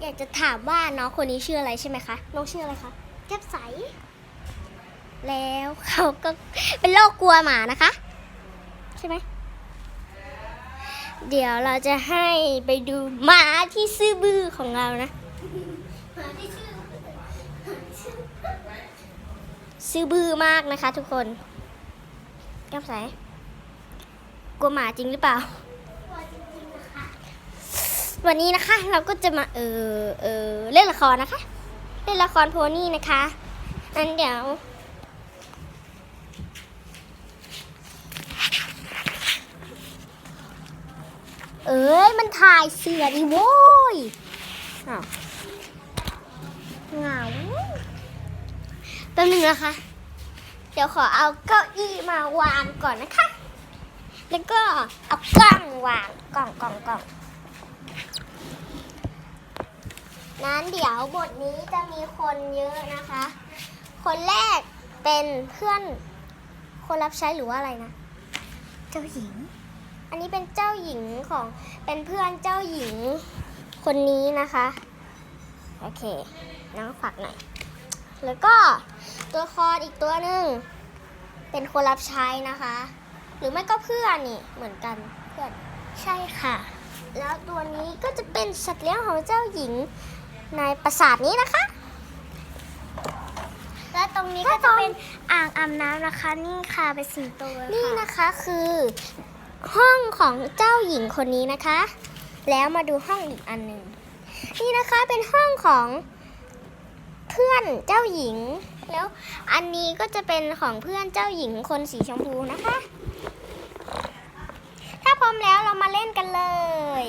อยากจะถามว่าน้องคนนี้ชื่ออะไรใช่ไหมคะ น้องชื่ออะไรคะแก้มใส แล้วเขาก็เป็นโรคกลัวหมานะคะ ใช่ไหม เดี๋ยวเราจะให้ไปดูหมาที่ซื่อบื้อของเรานะ ซื่อบื้อมากนะคะทุกคนแก้มใส กลัวหมาจริงหรือเปล่า วันนี้นะคะเราก็จะมาเออเออเล่นละครนะคะ เล่นละครโพนี่นะคะนั้นเดี๋ยว เอ้ยมันถ่ายเสือดิโว้ยอ้าเหงาแป๊บนึงนะคะ เดี๋ยวขอเอาเก้าอี้มาวางก่อนนะคะ แล้วก็เอากล้องวางกล้องกล้องกล้อง นั้นเดี๋ยวบทนี้จะมีคนเยอะนะคะ คนแรกเป็นเพื่อนคนรับใช้หรือว่าอะไรนะ เจ้าหญิง อันนี้เป็นเจ้าหญิงของเป็นเพื่อนเจ้าหญิงคนนี้นะคะ โอเคน้องฝากหน่อย แล้วก็ตัวครอีกตัวหนึ่งเป็นคนรับใช้นะคะ หรือไม่ก็เพื่อนนี่เหมือนกันเพื่อนใช่ค่ะ แล้วตัวนี้ก็จะเป็นสัตว์เลี้ยงของเจ้าหญิง ในปราสาทนี้นะคะ และตรงนี้ก็จะเป็นอ่างอาบน้ำนะคะ นี่ค่ะเป็นสิงโตนี่นะคะคือ ห้องของเจ้าหญิงคนนี้นะคะ แล้วมาดูห้องอีกอันหนึ่งนี่นะคะเป็นห้องของเพื่อนเจ้าหญิง แล้วอันนี้ก็จะเป็นของเพื่อนเจ้าหญิงคนสีชมพูนะคะ ถ้าพร้อมแล้วเรามาเล่นกันเลย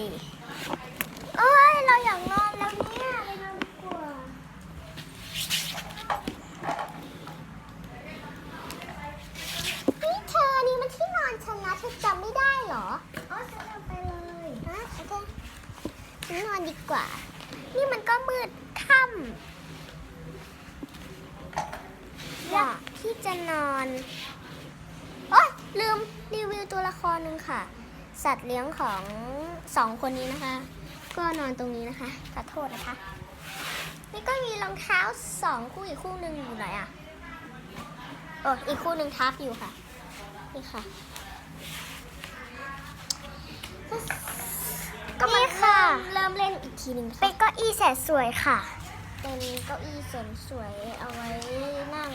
เอ้ย เราอยากนอนแล้วเนี่ยไปนอนดีกว่านี่เธอนี่มันที่นอนฉันนะเธอจำไม่ได้เหรอ อ๋อฉันเอาไปเลยฮะโอเคฉั นอนดีกว่า นี่มันก็มืดค่ำอยากที่จะนอนโอ๊ยลืมรีวิวตัวละครหนึ่งค่ะ สัตว์เลี้ยงของสองคนนี้นะคะ ก็นอนตรงนี้นะคะขอโทษนะคะ นี่ก็มีรองเท้าสองคู่อีกคู่หนึ่งอยู่ไหนอะโอ้อีกคู่หนึ่งทับอยู่ค่ะ นี่ค่ะ ก็มาค่ะเริ่มเล่นอีกทีหนึ่งเป็นเก้าอี้แสนสวยค่ะ เป็นเก้าอี้แสนสวยเอาไว้นั่ง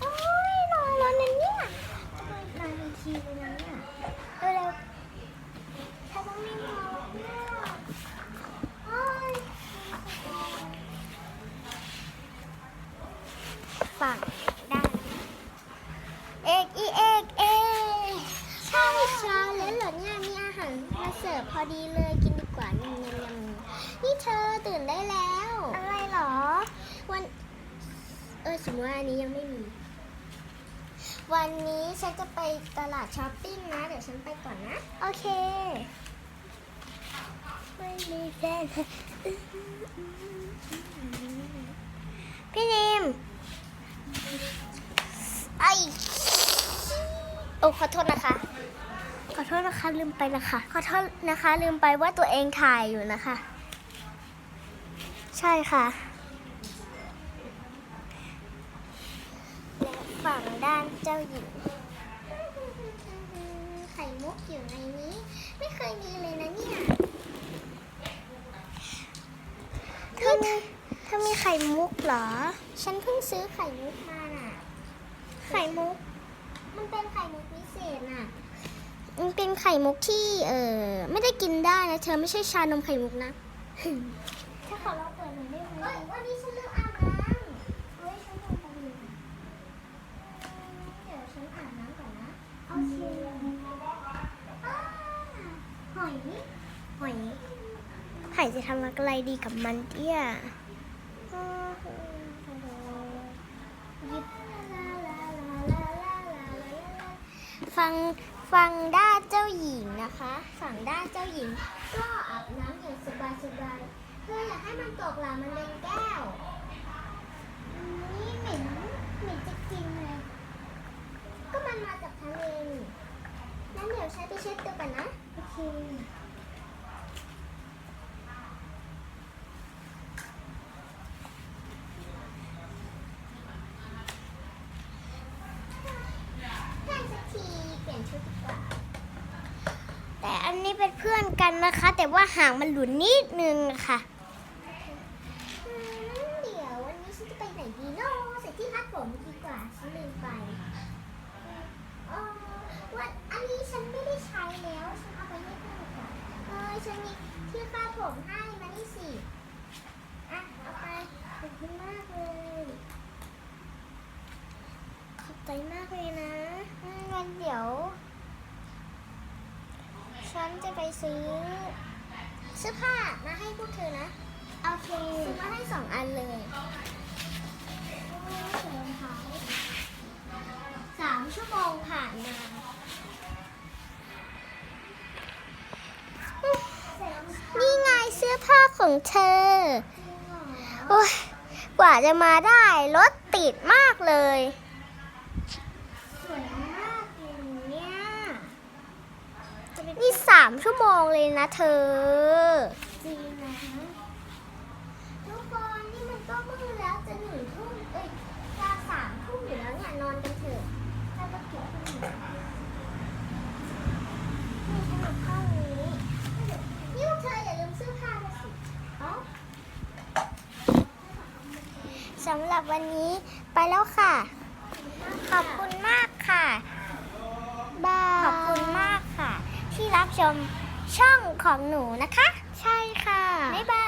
โอ้ยนอนแล้วนะเนี่ยทำไมนานอีกทีเลยนะเนี่ยเร็วๆถ้าต้องไม่นอนเนี่ยโอ้ยฝั่งได้านเอกอีเอกเอกใช่เช้าแล้วเหรอเนี่ยมีอาหารมา เสิร์ฟพอดีเลยกินดีกว่ายำยำยำนี่เธอตื่นได้แล้ว อะไรเหรอ วัน เออสมมติว่าอันนี้ยังไม่มี วันนี้ฉันจะไปตลาดช้อปปิ้งนะ เดี๋ยวฉันไปก่อนนะ โอเค ไม่มีแฟนพี่นิมไอโอ้ขอโทษนะคะ ขอโทษนะคะลืมไปนะคะ ขอโทษนะคะ ลืมไปว่าตัวเองถ่ายอยู่นะคะ ใช่ค่ะและฝั่งด้านเจ้าหญิงไข่มุกอยู่ในนี้ ไม่เคยมีเลยนะเนี่ยเธอเธอมีไข่มุกเหรอ ฉันเพิ่งซื้อไข่มุกมาน่ะ ไข่มุก มันเป็นไข่มุกพิเศษน่ะ มันเป็นไข่มุกที่ เออไม่ได้กินได้นะ เธอไม่ใช่ชานมไข่มุกนะ ถ้าขอเราเปิดหน่อยได้ไหมวันนี้ฉันลืมอาบน้ำเฮ้ยฉันลืมไปลืมเดี๋ยวฉันอาบน้ำก่อนนะโอเคอ่าหอย หอยหอยจะทำอะไรดีกับมันเตี้ยหยิบฟัง ฟังด้านเจ้าหญิงนะคะ ฝั่งด้านเจ้าหญิง ก็อาบน้ำอย่างสบายสบายๆเพื่ออยากให้มันตกหลามันเป็นแก้วนี่เหม็นเหม็นจะกินเลย ก็มันมาจากทะเลนี่งั้นเดี๋ยวใช้ไปเช็ดตัวก่อนนะ โอเค นี่เป็นเพื่อนกันนะคะ แต่ว่าห่างมันหลุนนิดนึงค่ะเดี๋ยววันนี้ฉันจะไปไหนดีเนาะใส่ที่พัดผมดีกว่าฉันลืมไปเออวันอันนี้ฉันไม่ได้ใช้แล้วฉันเอาไปให้เพื่อนก่อนเออฉันมีที่คาดผมให้มานี่สิอะเอาไปขอบคุณมากเลย ขอบใจมากเลยนะอืมงั้นเดี๋ยว ฉันจะไปซื้อเสื้อผ้ามาให้พวกเธอนะโอเคซื้อมาให้สองอันเลยสาสามชั่วโมงผ่านมานี่ไงเสื้อผ้าของเธอ โอ้ยกว่าจะมาได้รถติดมากเลย สวยมากเลยเนี่ย นี่สามชั่วโมงเลยนะเธอ จริงนะทุกคนนี่มันก็มืดแล้วจะหนึ่งทุ่มเอ้ยจะสามทุ่มอยู่แล้วเนี่ยนอนกันเถอะถ้าก็เก็บขึ้นมนี่ฉันเอาเข้าวนี้นี่พวกเธออย่าลืมเสื้อผ้าด้วยสิเอ้าสำหรับวันนี้ไปแล้วค่ะ ขอบคุณมากค่ะ บาย ขอบคุณมาก ที่รับชมช่องของหนูนะคะ ใช่ค่ะ บ๊ายบาย